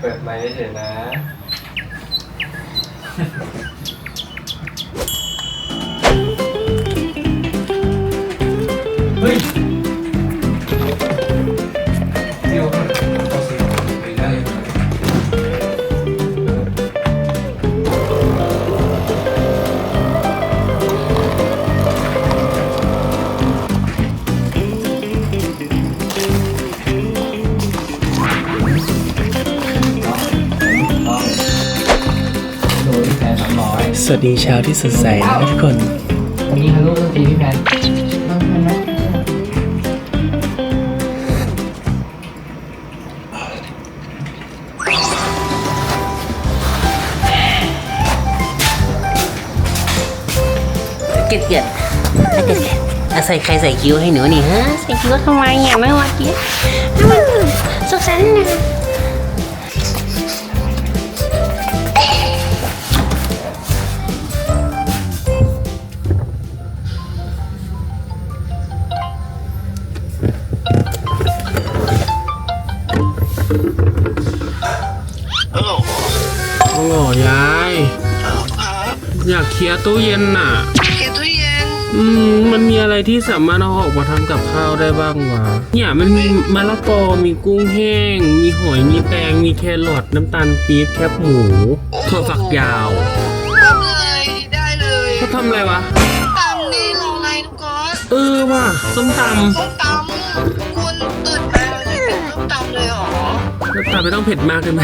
เปิดไมค์เฉยๆนะ สวัสดีเช้าที่สดใสนะครับทุกคน วันนี้ฮัลโหลดนตรีพี่แพนเเกลียดเกลียดถ้าเกลียดเกลียดอะใส่ใครใส่คิ้วให้หนูนี่ฮะ ใส่คิ้วทำไมอะไม่ว่าเกลียดให้มันสุขสันต์นะ เคลียร์ตู้เย็นน่ะเก็บตู้เย็นอืมมันมีอะไรที่สามารถเอาออกมาทำกับข้าวได้บ้างวะเนี่ยมันมีมะละกอมีกุ้งแห้ง มีหอยมีแตงมีแครอทน้ำตาลปี๊บแคบหมูถั่วฝักยาวทำเลยได้เลยเขาทำอะไรวะตำนี่รออะไรทุกคนเออว่ะส้มตส้มตาลไม่ต้องเผ็ดมากเลยไหม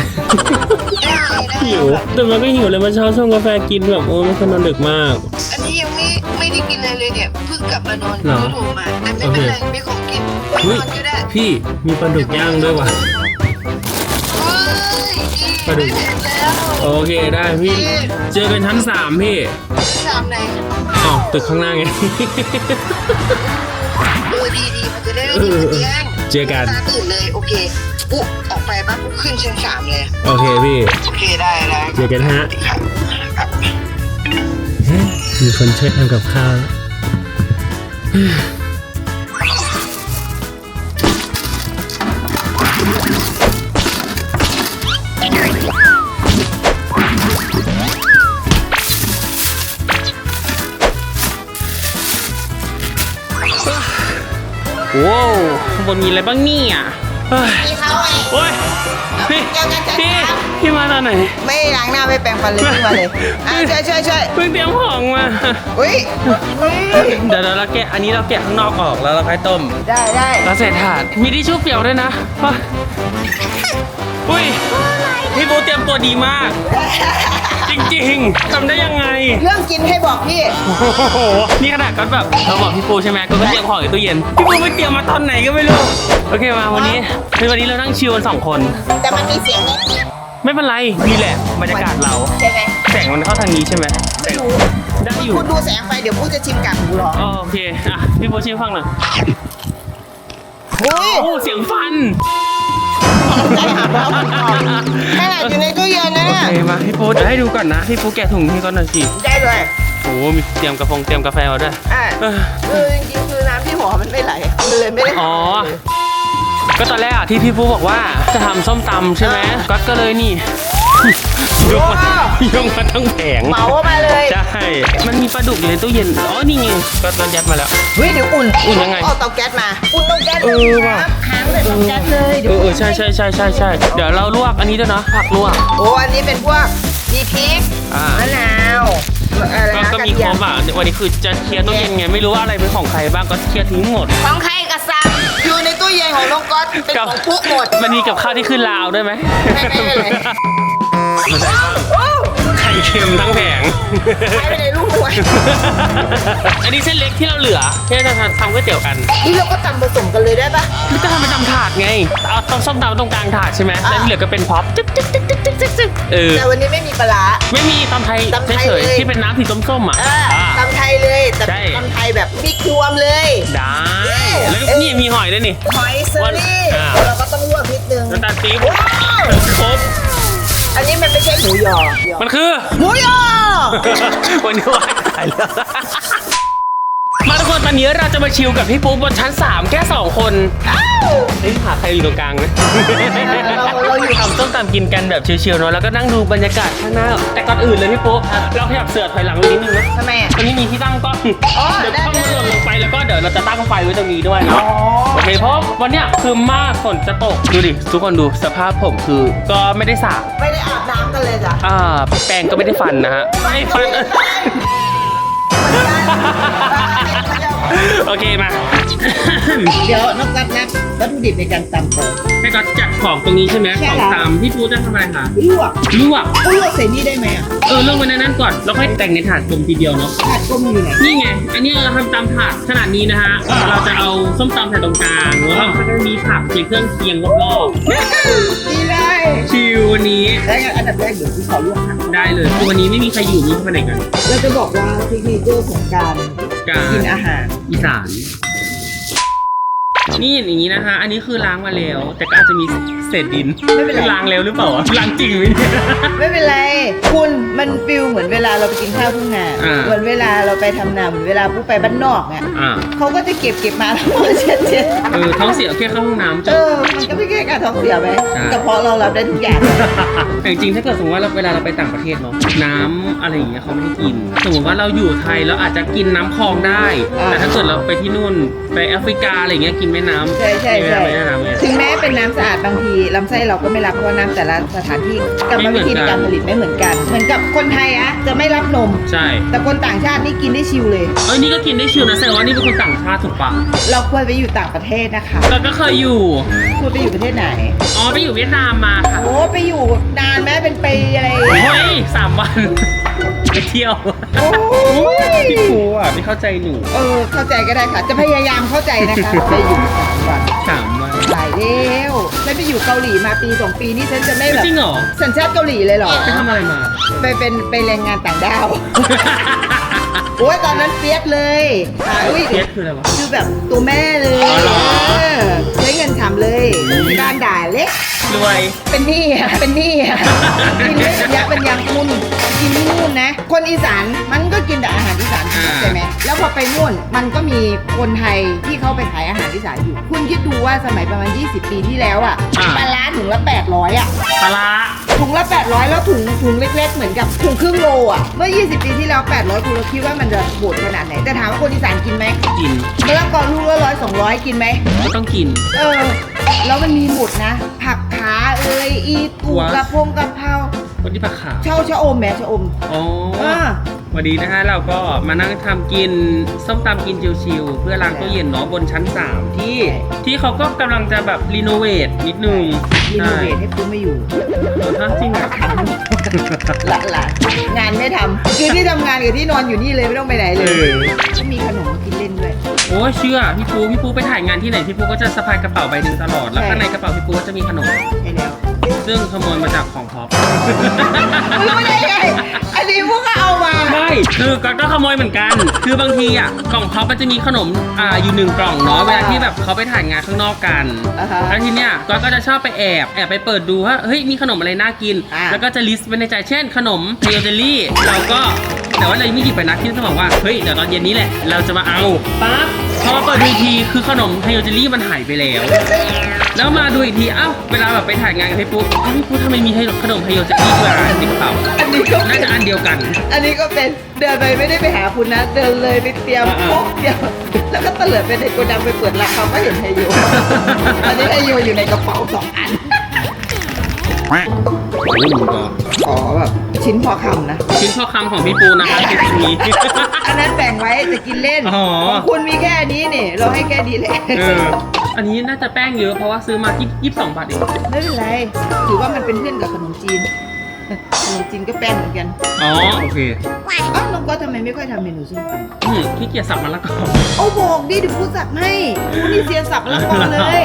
ได้ได้หิวแต่มันก็หิวเลยมันเช้าชงกาแฟกินแบบโอ้ไม่คนนอนดึกมาก อันนี้ยังไม่ไม่ได้กินอะไรเลยเนี่ยเพิ่งกลับมานอนเหรอเพิ่งโทรมาแต่ไม่เป็นไรไม่ของกินไม่เฮ้นยอนก็ได้พี่มีปลาดุกย่างด้วยว่ะ เฮ้ยปลาดุก ได้แล้วโอเคได้พี่ เจอกันชั้นสามพี่สามไหนอ๋อตึกข้างหน้าไงเออดีดีมันจะได้ไม่เอติดอแย่งเจอกันตาตื่นเลยโอเคปุ๊บออก ไปปั๊บปุ๊บขึ้นชั้นสามเลย โอเคพี่ โอเคได้ได้เจอกันฮะ ครับครับมีคนช่วยทำกับข้าวแล้วว้าวข้างบนมีอะไรบ้างเนี่ยเฮ้ยพี่เขาไง โอ้ยพี่เจอกันจ้ะพี่พี่มาตอนไหนไม่ล้างหน้าไม่แปรงฟันเลยขึ้นมาเลยอะช่วยช่วยช่วยเพิ่งเตรียมของมาอุ้ยเดี๋ยวเดี๋ยวเราแกะอันนี้เราแกะข้างนอกออกแล้วเราค่อยต้มได้ได้เราใส่ถาดมีทิชชู่เปียกด้วยนะว้าอุ้ย พี่บูเตรียมตัวดีมาก จริงๆทำได้ยังไง เรื่องกินให้บอกพี่ โอ้โห นี่ขนาดก็แบบเราบอกพี่ปูใช่ไหมก็เตรียมของอยู่ตู้เย็น พี่ปูไม่เตรียมมาตอนไหนก็ไม่รู้ โอเคมาวันนี้คือวันนี้เรานั่งชิวกันสองคน แต่มันมีเสียงนิดไม่เป็นไรนี่แหละบรรยากาศเรา ใช่ไหมแสงมันเข้าทางนี้ใช่ไหมไม่รู้ได้อยู่ คุณดูแสงไปเดี๋ยวพูดจะชิมกากหมูหรออ๋อโอเค อะ พี่ปูชิมฟังหน่อยอุ้ยโอ้เสียงฟัน ได้หาแล้วมันก่อนขนาดอยู่ในตู้เย็นนะโอเนี่ยเคมาพี่ปูเดี๋ยวให้ดูก่อนนะพี่ปูแกะถุงให้ก่อนหน่อยสิได้เลยโอ้โหมีเตรียมกาแฟเตรียมกาแฟมาด้วย อะคือจริงๆคือน้ำที่หัวมันไม่ไหลมันเลยไม่ได้อ๋อ ก็ตอนแรกอะที่พี่ปูบอกว่าจะทำส้มตำใช่ไหมก็ก็เลยนี่ ยกมา ยกมาทั้งแผงเหมามาเลยใช่ มันมีปลาดุกอยู่ในตู้เย็น อ๋อ นี่ไงก็ตอนยัดมาแล้ว เฮ้ยเดี๋ยวอุ่นอุ่นยังไงเอาเตาแก๊สมา อุ่นเตาแก๊สเออว่ะค้างเลยเตาแก๊สเลยเอเดี๋ยวอเออใช่ใช่ใช่ใช่ใช่เดี๋ยวเราลวกอันนี้ด้วยนะผักลวก โอ้อันนี้เป็นพวกมีพริกอ่ามะนาวอะไรก็นะก็กระมีคเทีรยมบอะวันนี้คือจะเคลียร์ตู้เย็นไงไม่รู้ว่าอะไรเป็นของใครบ้างก็เคลียร์ทิ้งหมด ของใครกระซังอยู่ในตู้เย็นของน้องก๊อตเป็นของปุ๊กหมด มันมีกับข้าวที่ขึ้นลาวด้วยไหมไม่ไม่ ไม่เลยโอ้ไข่เค็มทั้งแผง ใช้ไปในลูกด้วยอันนี้เส้นเล็กที่เราเหลือที่จะทำก๋วยเตี๋ยวกันนี่เราก็ตำผสมกันเลยได้ปะ นี่ก็ทำเป็นตำถาดไง เอาต้มส้มตำตรงกลางถาดใช่ไหมอะ แล้วที่เหลือก็เป็นพ็อปจึ๊กจึ๊กจึ๊กจึ๊กจึ๊กจึ๊กจึ๊กเออ แต่วันนี้ไม่มีปลาร้า ไม่มีตำไทยตำไทยเฉยเลย ๆที่เป็นน้ำสีส้มๆอะอ่าอ่าตำไทยเลยแต่ใช่ ตำไทยแบบพริกรวมเลย ได้ แล้วก็นี่มีหอยด้วยนี่ หอยเซอรี่อ่า เราก็ต้องลวกนิดนึงน้ำตาลปี๊บว้าวครบ อันนี้มันไม่ใช่หมูยอ มันคือ หมูยอ วันนี้ว่าขายแล้ว มาทุกคนตอนนี้เราจะมาชิลกับพี่ปุ๊บบนชั้น 3 แค่ 2 คนเฮ้ยหาใครอยู่ตรงกลางไหมเราเราอยู่ทำส้มตำกินกันแบบชิลๆเนาะแล้วก็นั่งดูบรรยากาศข้างหน้า แต่ก่อนอื่นเลยพี่ปุ๊เราขยับเสือถอยหลังไปนิดนึงนะทำไมอะตอนนี้มีที่ตั้งกล้องอ๋อเดี๋ยวได้กล้องได้มันหล่นลงไป แล้วก็เดี๋ยวเราจะตั้งไฟไว้ตรงนี้ด้วยเนาะโอเคเพราะวันเนี้ยคือมากฝนจะตกดูดิทุกคนดูสภาพผมคือก็ไม่ได้สระไม่ได้อาบน้ำกันเลยจ้ะอ่าแปรงก็ไม่ได้ฟันนะฮะไม่ฟัน โอเคมา เดี๋ยวน้องกัดนะวัตถุดิบในการตำก่อน ให้ก็จัดของตรงนี้ใช่ไหมใช่ของแล้ว ตามพี่ปูจะทำอะไรคะลวกลวกก็ลวกใส่นี่ได้ไหมอะเออเรื่องไว้ในนั้นก่อนแล้วค่อยแต่งในถาดกลมทีเดียวเนาะผัดก้มอยู่ไหนนี่ไง อันนี้เราทำตามถาดขนาดนี้นะฮะเราจะเอาส้มตำใส่ตรงกลางแล้วเราก็จะมีผักมีเครื่องเคียงรอบดีเลยๆชิววันนี้แล้วงั้นอันดับแรกเดี๋ยวพี่ขอลวกผักได้เลยคือวันนี้ไม่มีใครอยู่นี่เข้ามาไหนกันเราจะบอกว่าเทคนิคเกอร์ของการ การกินอาหาร อีสาน นี่อย่างนี้นะคะ อันนี้คือล้างมาแล้ว แต่ก็อาจจะมีเศษดินไม่เป็นไร ล้างแล้วหรือเปล่าอะล้างจริงไหมเนี่ย ไม่เป็นไร คุณมันฟิลเหมือนเวลาเราไปกินข้าวทุ่งนาอ่า เหมือนเวลาเราไปทำนาเหมือนเวลาผู้ไปบ้านนอกอะอ่าเขาก็จะเก็บเก็บมาแล้วก็เช็ดเช็ดเออท้องเสียแค่เข้าห้องน้ำจเอบ อมันก็ไม่แค่การท้องเสียไหมใช่กระเพาะเรารับได้ทุกอย่าง แต่จริงๆถ้าเกิดสมมติว่าเราเวลาเราไปต่างประเทศเนาะน้ำอะไรอย่างเงี้ยเขาไม่ให้กิน สมมติว่าเราอยู่ไทยเราอาจจะกินน้ำคลองได้ อ่า แต่ถ้าเกิดเราไปที่นู่นไปแอฟริกาอะไรอย่างเงี้ยกินแม่น้ำใช่ใช่ไม่ใช่ได้ไม่ได้น้ำไง ถึงแม้เป็นน้ำสะอาดบางทีลำไส้เราก็ไม่รับเพราะว่าน้ำแต่ละสถานที่กรรมวิธีในการผลิตไม่เหมือนกัน เหมือนกับคนไทยอะจะไม่รับนม ใช่ แต่คนต่างชาตินี่กินได้ชิวเลย เอ้ยนี่ก็กินได้ชิวนะแสดงว่านี่เป็นคนต่างชาติถูกปะเราควรไปอยู่ต่างประเทศนะคะแต่ก็เคยอยู่ คุณไปอยู่ประเทศไหน อ๋อไปอยู่เวียดนามมาค่ะโอ้ไปอยู่นานไหมเป็นปีอะไรเฮ้ยสามวัน ไปเที่ยว โอ้ยพี่ครูอะไม่เข้าใจหนูเออเข้าใจก็ได้ค่ะ จะพยายามเข้าใจนะคะไปอยู่สามวันสามวัน หลายเร็ว ฉันไปอยู่เกาหลีมาปีสองปีนี่ฉันจะไม่แบบจริงเหรอสัญชาติเกาหลีเลยเหรอไปทำอะไรมาไปเป็นไปแรงงานต่างด้าวโอ้ยตอนนั้นเฟียสเลยอ่าอุ้ยเทียสคืออะไรวะคือแบบตัวแม่เลยอ๋อเหรอเออใช้เงินทำเลยด้านด่าเล็ก รวย เป็นหนี้อะเป็นหนี้อะกินไม่เป็นยักษ์เป็นยังคุณกินที่นู่นนะ คนอีสานมันก็กินแต่อาหารอีสานอ่า ใช่ไหมแล้วพอไปนู่นมันก็มีคนไทยที่เขาไปขายอาหารอีสานอยู่ คุณคิดดูว่าสมัยประมาณ 20 ปีที่แล้วอะปลาร้าถุงละ 800อะปลาร้าถุงละ 800 แล้วถุงถุงเล็ก ๆ เหมือนกับถุงครึ่งโลอะเมื่อ 20 ปีที่แล้ว 800คุณเราคิดว่ามันจะโหดขนาดไหนแต่ถามว่าคนอีสานกินไหมกินมะละกอลูกละร้อยสองร้อยกินไหมก็ต้องกิน เออ แล้วมันมีหมดนะ ผักขาเอยอีตูว้ากระพงกระเพราคนที่ผักขาวเช่าชะอมแหม่ชะอมอ๋ออ่า วันนี้นะฮะเราก็มานั่งทำกินส้มตำกินชิวๆเพื่อล้างตู้เย็นเนาะบนชั้น 3 ที่ที่เขาก็กำลังจะแบบรีโนเวทนิดนึงรีโนเวทให้คุณไม่อยู่เออถ้าจริงอะหละหละงานไม่ทำคือที่ทำงานกับที่นอนอยู่นี่เลยไม่ต้องไปไหนเลยเออก็มีขนมมากินเล่นด้วยโอ้ยเชื่อพี่ปูพี่ปูไปถ่ายงานที่ไหนพี่ปูก็จะสะพายกระเป๋าใบหนึ่งตลอดแล้วใช่ ข้างในกระเป๋าพี่ปูก็จะมีขนม ใช่แล้วซึ่งขโมยมาจากของท็อปรู้ได้ไงอันนี้พวกก็เอามา ไม่คือก็ก็ขโมยเหมือนกัน คือบางทีอะกล่องท็อปมันจะมีขนมอ่าอยู่หนึ่งกล่องเนาะเวลาที่แบบเขาไปถ่ายงานข้างนอกกันอ่าฮะแล้วทีเนี้ยก็ก็จะชอบไปแอบแอบไปเปิดดูว่าเฮ้ยมีขนมอะไรน่ากิน อ่า แล้วก็จะลิสต์ไว้ในใจเช่น ขนมเทโยเจลลี่เราก็แต่ว่าเรายังไม่หยิบไปนะคิดสมองว่าเฮ้ยเดี๋ยวตอนเย็นนี้แหละเราจะมาเอาปั๊บ พอมาเปิดดูอีกทีคือขนมเทโยเจลลี่มันหายไปแล้ว แล้วมาดูอีกทีอ้าวเวลาแบบไปถ่ายงานกับพี่ปุ๊กอ้าวพี่ปุ๊กทำไมมีขนมเทโยเจลลี่ด้วยอะในกระเป๋าอันนี้ก็น่าจะอันเดียวกัน อันนี้ก็เป็นเดินไปไม่ได้ไปหาคุณนะ เดินเลยไปเตรียมอ่าๆพกเดียวแล้วก็เตลิดไปในโกดังไปเปิดราคาก็เห็นไฮโยอันนี้ไฮโยอยู่ในกระเป๋าสองอัน โอ้ยมึงก็อ๋อแบบ ชิ้นพอคำนะ ชิ้นข้อคำของพี่ปูนะคะคือชิ้นนี้ อันนั้นแบ่งไว้จะกินเล่นอ๋อ ของคุณมีแค่นี้นี่เราให้แค่นี้แหละเอออันนี้น่าจะแป้งเยอะเพราะว่าซื้อมาที่ยี่สิบสองบาทเองไม่เป็นไรถือว่ามันเป็นเพื่อนกับขนมจีนขนมจีนก็แป้งเหมือนกันอ๋อโอเคอ้าวน้องก็ทำไมไม่ค่อยทำเมนูส้มตำอืมขี้เกียจสับมะละกอเอาบอกดิเดี๋ยวพูดสับให้พูดนี่เซียนสับแล้วก่อนเลย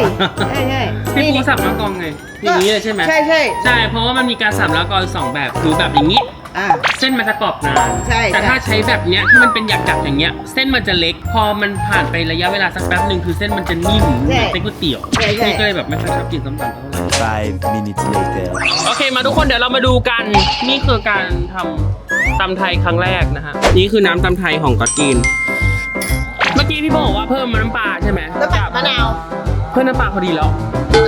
ใช่ใช่พี่นี่ปูสับมะละกอไง อย่างนี้เลยใช่ไหมใช่ใช่ใช่เพราะว่ามันมีการสับมะละกออยู่สองแบบคือแบบอย่างนี้ อ่า เส้นมันจะกรอบนานใช่แต่ใช่ถ้าใช้แบบเนี้ยที่มันเป็นหยักๆอย่างเงี้ย เส้นมันจะเล็ก พอมันผ่านไประยะเวลาสักแป๊บหนึ่งคือเส้นมันจะนิ่มเหมือนเส้นก๋วยเตี๋ยวใช่ใช่ พี่ก็เลยแบบไม่ค่อยชอบกินส้มตำเท่าไหร่ Five minutes later. โอเคมาทุกคนเดี๋ยวเรามาดูกันนี่คือการทำตำไทยครั้งแรกนะฮะนี่คือน้ำตำไทยของกัดจีนกี้พี่บอกว่าเพิ่มน้ำปลาใช่ไหมแล้วแบบมะนาว เพิ่มน้ำปลาพอดีแล้ว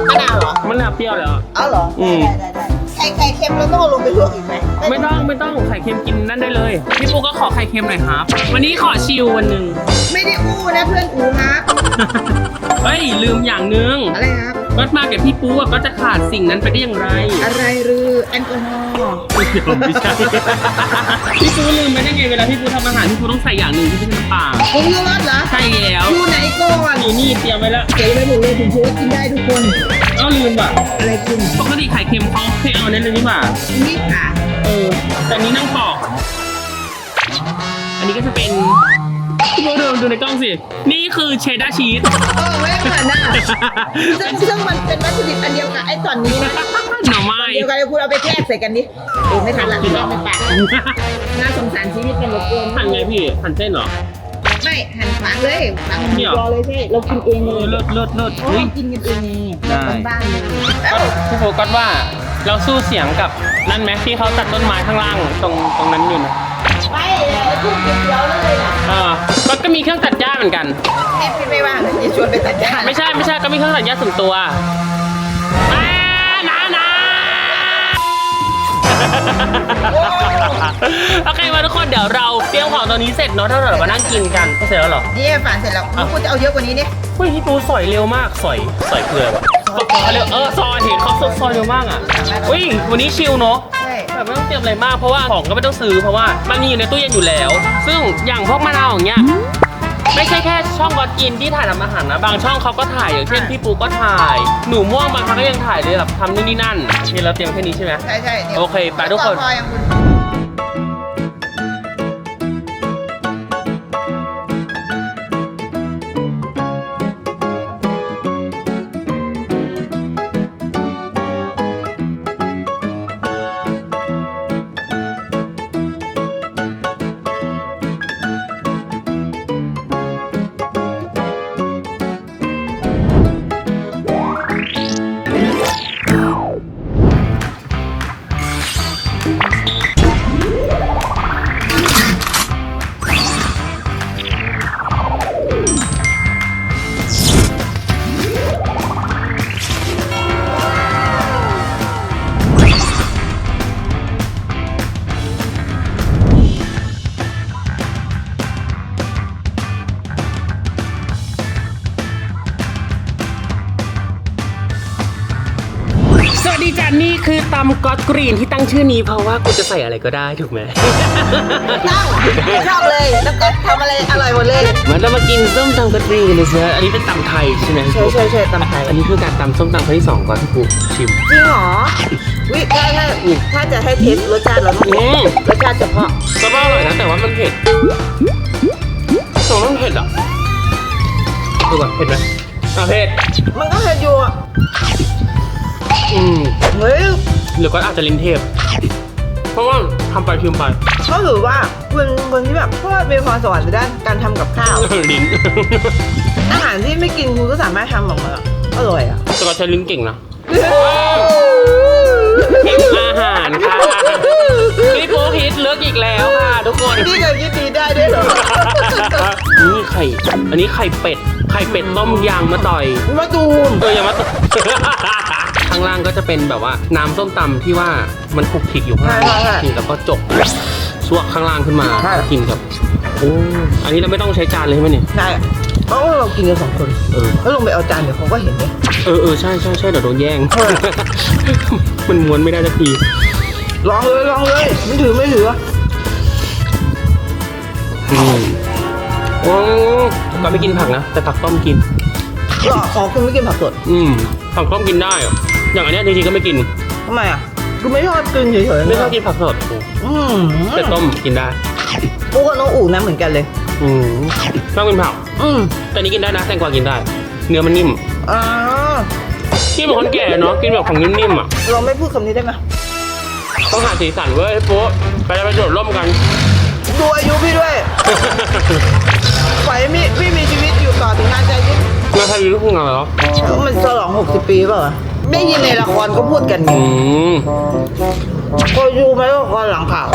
มะนาวเหรอมันน่าเปรี้ยวแล้ว เอาเหรออืม ได้ได้ได้ไข่ไข่เค็มเราต้องเอาลงไปลวกอีกไหมไม่ต้องไม่ต้องไข่เค็มกินนั่นได้เลย พี่ปูก็ขอไข่เค็มหน่อยครับ วันนี้ขอชิลวันหนึ่ง ไม่ได้อู้นะเพื่อนอูครับเฮ้ยลืมอย่างหนึงอะไรครับก็มากับพี่ปูอะก็จะขาดสิ่งนั้นไปได้อย่างไร อะไรหรือแอลกอฮอล์ ไม่ใช่พี่ปูลืมไปได้ไงเวลาพี่ปูทำอาหารพี่ปูต้องใส่อย่างหนึ่งที่ไม่ใช่น้ำปลาผงชูรสเหรอใช่แล้วอยู่ไหนก่อนนี่นี่เตรียมไว้แล้วเก๋ไปหมดเลยผงชูรสกินได้ทุกคนเอ้าลืมว่ะอะไรคุณปกติไข่เค็มเขาเคยเอานั่นเลยนี่หว่านี่ค่ะเออแต่อันนี้นั่งปอก อันนี้ก็จะเป็นพี่ปูดูดูในกล้องสินี่คือเชดดาร์ชีสเออไม่เหมือนนะซึ่งซึ่งมันเป็นวัตถุดิบอันเดียวกับไอ้ตอนนี้นะหน่อไม้ เดียวกันเลยคุณเอาไปแทรกใส่กันดิเออไม่ทันละแทรกไม่ปากน่าสงสารชีวิตกันเหลือเกินหั่นไงพี่หั่นเส้นเหรอไม่หั่นฝางเลยฝางเนี่ยรอเลยใช่เรากินเองเอเลอยเลิศเลิศเลิศโอ้เฮ้ยกินกันเองไงได้บ้านๆเลยก็พี่โฟกัสว่าเราสู้เสียงกับนั่นไหมที่เขาตัดต้นไม้ข้างล่างตรงตรงนั้นอยู่นะไม่เลยทุ่งเขียวๆเลยล่ะอ่าก็ก็มีเครื่องตัดหญ้าเหมือนกันนี่พี่ไม่ว่างเลยจะชวนไปตัดหญ้าไม่ใช่ไม่ใช่ก็มีเครื่องตัดหญ้าส่วนตัวอ่า โอเคมาทุกคนเดี๋ยวเราเตรียมของตอนนี้เสร็จเนาะถ้าเรามานั่งกินกันก็เสร็จแล้วเหรอ นี่ฝานเสร็จแล้วคุณจะเอาเยอะกว่านี้เนี่ยเฮ้ยพี่ปูสอยเร็วมากสอยสอยเกลือวะเขาเร็วเออซอยเห็นเขาซอยเร็วมากอะอุ้ยวันนี้ชิลเนาะใช่แบบไม่ต้องเตรียมอะไรมากเพราะว่าของก็ไม่ต้องซื้อเพราะว่ามันมีอยู่ในตู้เย็นอยู่แล้ว ซึ่งอย่างพวกมะนาวอย่างเงี้ย ไม่ใช่แค่ช่องก็กินที่ถ่ายทำอาหารนะ บางช่องเขาก็ถ่ายอย่างเช่นพี่ปูก็ถ่าย หนูม่วงบางครั้งก็ยังถ่ายเลยแบบทำนู่นนี่นั่นโอเคเราเตรียมแค่นี้ใช่ไหมใช่ใช่ดี๋ยวโอเคไปทุกคนพอยังคุณ ว่ากูจะใส่อะไรก็ได้ถูกไหมตั้งชอบเลย แล้วก็ทำอะไรอร่อยหมดเลยมันเรามากินส้มตำกระตรีกันเลยเชียวอันนี้เป็นตำไทยใช่ไหมใช่ใช่ใช่ตำไทย อันนี้คือการตำส้มตำครั้งที่สองก่อนที่ปูชิม จริงเหรอวิถ้าถ้าถ้าจะให้เทสรสชาติเราต้องอืม รสชาติเฉพาะก็ว่าอร่อยนะแต่ว่ามันเผ็ดแต่ว่ามันเผ็ดอะดูก่อนเผ็ดไหมอะเผ็ด มันก็เผ็ดอยู่อะอืม เฮ้ยหรือก็อาจจะลิ้นเทพ เพราะว่าทำไปพิมพ์ไปก็ถือว่าเป็นคนที่แบบเพราะว่ามีพรสวรรค์ในด้านการทำกับข้าว ลิ้นอาหารที่ไม่กินคุณก็สามารถทำออกมาอร่อยอะ แต่ก็ใช้ลิ้นเก่งนะเก่งอาหารค่ะพี่ปูพิษเลิกอีกแล้วค่ะทุกคนพี่เคยคิดดีได้ด้วยเหรอ นี่ไข่ อันนี้ไข่เป็ด ไข่เป็ดต้มยางมะต่อย มาตูม เอออย่ามาต ข้างล่างก็จะเป็นแบบว่าน้ำส้มตำที่ว่ามันคลุกคลิกอยู่ข้างล่างกินแล้วก็จบซวกข้างล่างขึ้นมากินกับโอ้อันนี้เราไม่ต้องใช้จานเลยใช่ไหมเนี่ยใช่เพราะว่าเรากินกันสองคน เออ แล้วลงไปเอาจานเดี๋ยวเขาก็เห็นเนี่ย เออเออใช่ใช่ใช่เดี๋ยวโดนแย่ง เออ มันม้วนไม่ได้สักที ลองเลยลองเลยไม่ถือไม่ถืออืมโอ้ก็ไม่กินผักนะ แต่ผักต้มกินหรอขอคุณไม่กินผักสด อืมผักต้มกินได้อะอ ย่างอันเนี้ยจริงๆก็ไม่กิน ทำไมอะกูไม่ชอบกินเฉยๆไม่ชอบกินผักสดอืมแต่ต้มกินได้กูกับน้องอู๋นะเหมือนกันเลย อืมชอบกินผักอืมแต่นี้กินได้นะแตงกวากินได้ เนื้อมันนิ่มอ่าที่เหมือนคนแก่เนาะกินแบบของนิ่มๆอะเราไม่พูดคำนี้ได้ไหมต้องหาสีสันเว้ยโป๊ะไปไปโดดร่มกัน ดูอายุพี่ด้วยปล่อยให้พี่พี่มีชีวิตอยู่ต่อถึงงานใจยิ่งงานไทยลูกทุ่งอะไรเหรอมันฉลอง 60 ปีเปล่าวะ ได้ยินในละครก็พูดกันอืมเคยดูไหมละครหลังข่าว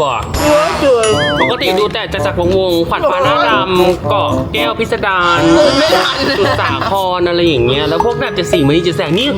บอกเยอะเจยปกติดูแต่จะจักรวงศ์วงศ์ขวัญฟ้าหน้าดำเกาะแก้วพิสดารตื่นไม่ทันสุดสาครอะไรอย่างเงี้ยแล้วพวกแบบเจะสีมันจะแสงนี่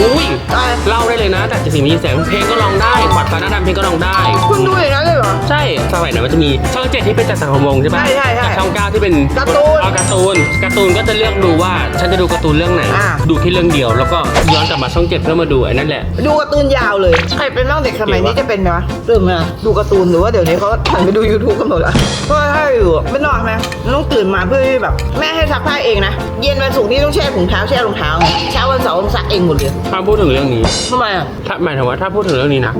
อุ้ยตายเล่าได้เลยนะแต่เจะสีมันจะแสงเพลงก็ร้องได้ขวัญฟ้าหน้าดำเพลงก็ร้องได้ คุณดูอย่างนั้นเลยเหรอ ใช่สมัยนั้นมันจะมีช่องเจ็ดที่เป็นจักรวงศ์ใช่ปะใช่ใช่ใช่กับช่องเก้าที่เป็นการ์ตูนอ๋อการ์ตูนการ์ตูนก็จะเลือกดูว่าฉันจะดูการ์ตูนเรื่องไหนอ่าดูแค่เรื่องเดียว แล้วก็ย้อนกลับมาช่องเจ็ดเพื่อมาดูไอ้นั่นแหละ ดูการ์ตูนยาวเลยใครเป็นบ้างเด็กสมัยนี้จะเป็นไหมวะตื่นมาดูการ์ตูนหรือว่าเดี๋ยวนี้เขาหันไปดู YouTube กันหมดละเพราะว่าถ้าอยู่ไม่นอนไหมต้องตื่นมาเพื่อที่แบบ แม่ให้ซักผ้าเองนะ เย็นวันศุกร์นี่ต้องแช่ถุงเท้าแช่รองเท้าไงเช้าวันเสาร์ต้องซักเองหมดเลยถ้าพูดถึงเรื่องนี้ ทำไมอะถ้าหมายถึงว่าถ้าพูดถึงเรื่องนี้นะ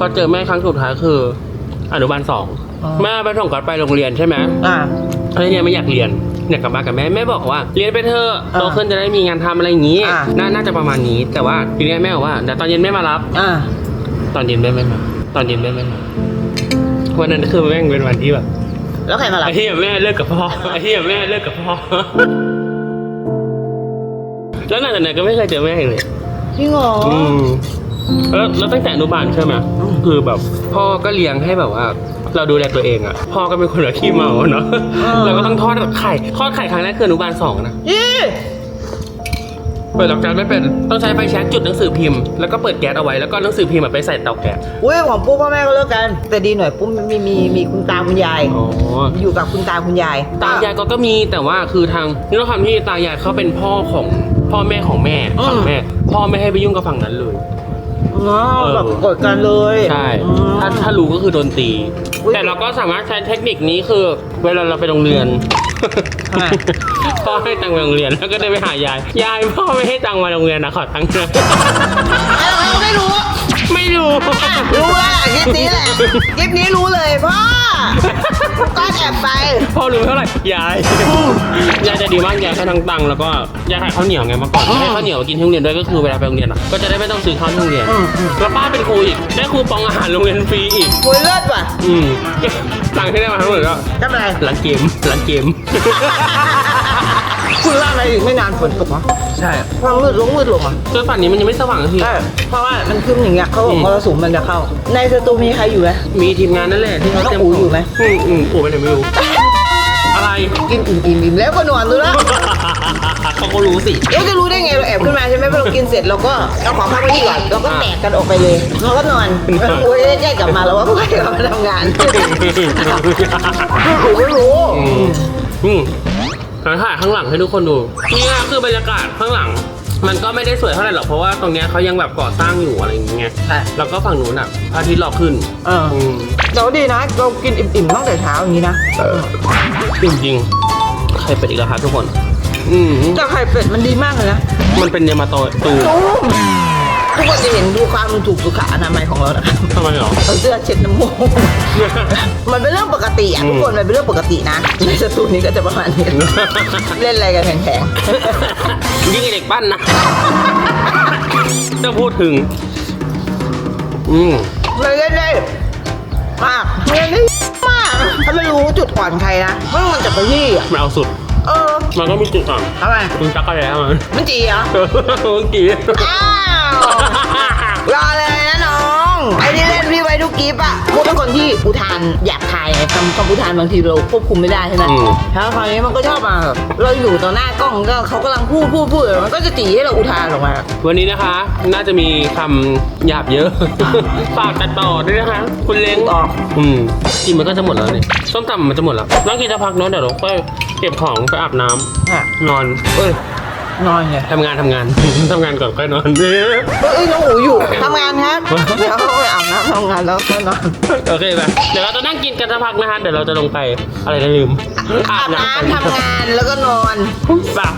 ก็เจอแม่ครั้งสุดท้ายคือ อนุบาลสองอ๋อแม่ไปส่งกัดไปโรงเรียนใช่ไหมอ่า แล้วเนี่ยไม่อยากเรียนอยากกลับบ้านกับแม่แม่บอกว่า เรียนไปเถอะอ่าโตขึ้นจะได้มีงานทำอะไรอย่างนี้อ่าน่าน่าจะประมาณนี้ แต่ว่าทีเนี้ยแม่บอกว่าเดี๋ยวตอนเย็นแม่มารับ อ่า ตอนเย็นแม่ไม่มา ตอนเย็นแม่ไม่มาวันนั้นคือแม่งเป็นวันที่แบบแล้วใครมารับไอ้ที่แม่เลิกกับพ่อไอ้ที่แม่เลิกกับพ่อแล้วหลังจากนั้นก็ไม่เคยเจอแม่อีกเลยจริงเหรออืมแล้วแล้วตั้งแต่อนุบาลใช่ไหมคือแบบ พ่อก็เลี้ยงให้แบบว่า เราดูแลตัวเองอะ พ่อก็เป็นคนแบบขี้เมาเนาะเราก็ต้องทอดไข่ทอดไข่ครั้งแรกคืออนุบาลสองนะยี่ เปิดหลักการไม่เป็น ต้องใช้ไฟแช็กจุดหนังสือพิมพ์ แล้วก็เปิดแก๊สเอาไว้ แล้วก็หนังสือพิมพ์อะไปใส่เตาแก๊สอุ้ยของปุ๊พ่อแม่ก็เลิกกัน แต่ดีหน่อยปุ๊มีมีมีคุณตาคุณยาย อ๋อ อยู่กับคุณตาคุณยายตายายก็ก็มีแต่ว่าคือทางด้วยความที่ตายายเขาเป็นพ่อของพ่อแม่ของแม่ฝั่งแม่ พ่อไม่ให้ไปยุ่งกับฝั่งนั้นเลยเนาะเออแบบกดกันเลยใช่ อืม ถ้าถ้ารู้ก็คือโดนตี อุ๊ย แต่เราก็สามารถใช้เทคนิคนี้คือ เวลาเราไปโรงเรียนทำไม พ่อให้ตังค์ไปโรงเรียนแล้วก็ได้ไปหายาย ยายพ่อไม่ให้ตังค์มาโรงเรียนนะขอตังค์หน่อยเราไม่รู้ ไม่รู้รู้แล้วแหละคลิปนี้แหละคลิปนี้รู้เลยพ่อก็แอบไป พ่อรู้เท่าไหร่ยายยายจะดีมากยายให้ทั้งตังค์แล้วก็ยายขายข้าวเหนียวไงเมื่อก่อนให้ข้าวเหนียวมากินที่โรงเรียนด้วยก็คือเวลาไปโรงเรียนอะก็จะได้ไม่ต้องซื้อข้าวที่โรงเรียนอืมอืมแล้วป้าเป็นครูอีกได้คูปองอาหารโรงเรียนฟรีอีกโวยเลิศว่ะอืม ตังค์ที่ได้มาทั้งหมดก็ทำอะไรหลังเกมหลังเกม คุณว่าอะไรอีกไม่นานฝนตกวะใช่ความมืดลงมืดลงอะจนป่านนี้มันยังไม่สว่างสักที ใช่เพราะว่ามันขึ้นอย่างเงี้ยเขาบอกอืมมรสุมมันจะเข้า ในสตูมีใครอยู่ไหมมีทีมงานนั่นแหละที่เขาเตรียมน้องอู๋อยู่ไหม อืมอืมอู๋ไปไหนไม่รู้อะไร กินอิ่มอิ่มอิ่มแล้วก็นอนดูแล้วเขาก็รู้สิเราจะรู้ได้ไงเราแอบขึ้นมาใช่ไหมพอเรากินเสร็จเราก็เอาของพักไว้ที่ก่อนเราก็แตกกันออกไปเลยเราก็นอนโอ้ยได้กลับมาแล้วว่าพวกเรามาทำงานผมไม่รู้อืมอืมถ่ายข้างหลังให้ทุกคนดูนี่นะคือบรรยากาศข้างหลัง มันก็ไม่ได้สวยเท่าไหร่หรอกเพราะว่าตรงเนี้ยเขายังแบบก่อสร้างอยู่อะไรอย่างเงี้ยใช่ แล้วก็ฝั่งนู้นอะพระอาทิตย์รอขึ้นเอออืมเราดีนะเรากินอิ่มๆตั้งแต่เช้าอย่างนี้นะจริงจริงๆไข่เป็ดอีกแล้วครับทุกคน อืมแต่ไข่เป็ดมันดีมากเลยนะ มันเป็นยามาโตะตู ตุ้ม ทุกคนจะเห็นดูความถูกสุขอนามัยของเรานะครับทำไมหรอเอาเสื้อเช็ดน้ำมูกมันเป็นเรื่องปกติอะอืมทุกคนมันเป็นเรื่องปกตินะในสตูนี้ก็จะประมาณนี้เล่นอะไรกันแข็งยิ่งไอ้เด็กปั้นนะจะพูดถึง อืมๆมันเล่นได้มากเล่นได้มากถ้าไม่รู้จุดอ่อนใครนะไม่ว่ามันจะไปที่อะมันเอาสุดเออมันก็มีจุดอ่อนทำไมมึงจักรแล้มันมันจีเหรอเมื่อกี้อ้าว รอเลยนะน้องไอ้ที่เล่นพี่ไว้ทุกกิฟอะกูเป็นคนที่อุทานอยากทายไงคำคำอุทานบางทีเราควบคุมไม่ได้ใช่ไหมอืม แล้วคราวนี้มันก็ชอบมาแบบเราอยู่ต่อหน้ากล้องก็เขากำลังพูดพูดพูดมันก็จะจีให้เราอุทานออกมา วันนี้นะคะ น่าจะมีคำหยาบเยอะ ฝากตัดต่อด้วยนะคะ คุณเล้งออกอืมกินมันก็จะหมดแล้วนี่ส้มตำมันจะหมดแล้วต้องกินจะพักเนอะเดี๋ยวเราค่อยเก็บของไปอาบน้ำอะ นอน เอ้ย นอนไงทำงานทำงาน ทำงานก่อนค่อยนอนเอ้ยน้องหูอยู่ทำงานครับเดี๋ยวไปอาบน้ำทำงานแล้วก็นอนโอเคไปเดี๋ยวเราจะนั่งกินกันสักพักนะคะเดี๋ยวเราจะลงไปอะไรนะลืมอาบน้ำทำงานแล้วก็นอน ปะ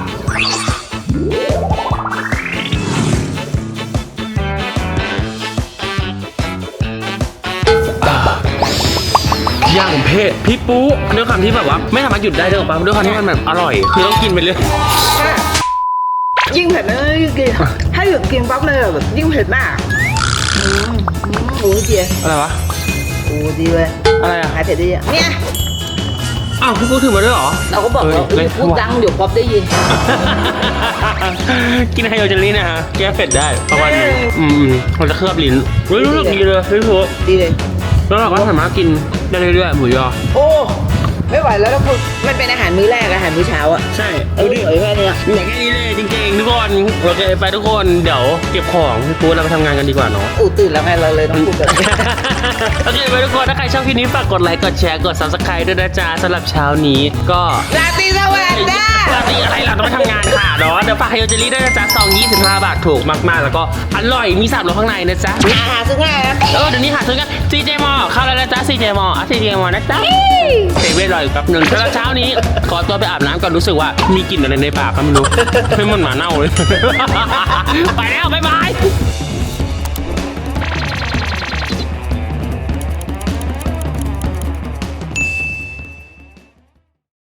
อย่างเผ็ดพี่ปุ๊ด้วยความที่แบบว่า ไม่สามารถหยุดได้ด้วยหรอกปะด้วยความที่มันแบบอร่อย คือต้องกินไปเรื่อย ยิ่งเผ็ดไม่ได้ยิ่งกินถ้าหยุดกินปั๊บเลยแบบยิ่งเผ็ดมากอืมอืมโอ้ยเจียอะไรวะ โอ้ดีเลยอะไรอะ หายเผ็ดดีอะเนี่ยอ้าวพี่ปูถือมาด้วยเหรอ เราก็บอกว่าเออพูดดังเดี๋ยวป๊อปได้ยิน กินไฮโดรเจลลี่นะฮะ แก้เผ็ดได้ประมาณนี้เอออืมๆมันจะเคลือบลิ้นเฮ้ยรู้สึกดีเลยพี่ปูดีเลยแล้วเราก็สามารถกินได้เรื่อยๆหมูยอ โอ้ ไม่ไหวแล้วถ้าคุณมันเป็นอาหารมื้อแรกอาหารมื้อเช้าอะใช่เออเหลือแค่เนี้ยอย่างแค่นี้เลยจริงๆทุกคนโอเคไปทุกคนเดี๋ยวเก็บของพี่ปูเราไปทำงานกันดีกว่าเนาะอูตื่นแล้วไงเราเลยต้องพูดแบบนี้โอเคไปทุกคนถ้าใครชอบคลิปนี้ฝากกดไลค์กดแชร์กด subscribe ด้วยนะจ๊ะสำหรับเช้านี้ก็ราตรีสวัสดิ์จ้าปกติอะไรเราต้องไปทำงานค่ะเนาะเดี๋ยวฝากไฮโอเจลลี่ด้วยนะจ๊ะซอง25 บาทถูกมากๆ แล้วก็อร่อยมีสามรสข้างในนะจ๊ะหาหาซื้อง่ายนะเออเดี๋ยวนี้หาซื้อกัน CJ m a l l เข้าแล้วนะจ๊ะ CJ m a l l อะ CJ m a l l นะจ๊ะเซเว่นรออยู่แป๊บหนึ่งสำหรับเช้านี้ขอตัวไปอาบน้ำก่อนรู้สึกว่ามีกลิ่นอะไรในปากก็ไม่รู้ไม่เหมันหมาเน่าเลย ไปแล้วบ๊ายบาย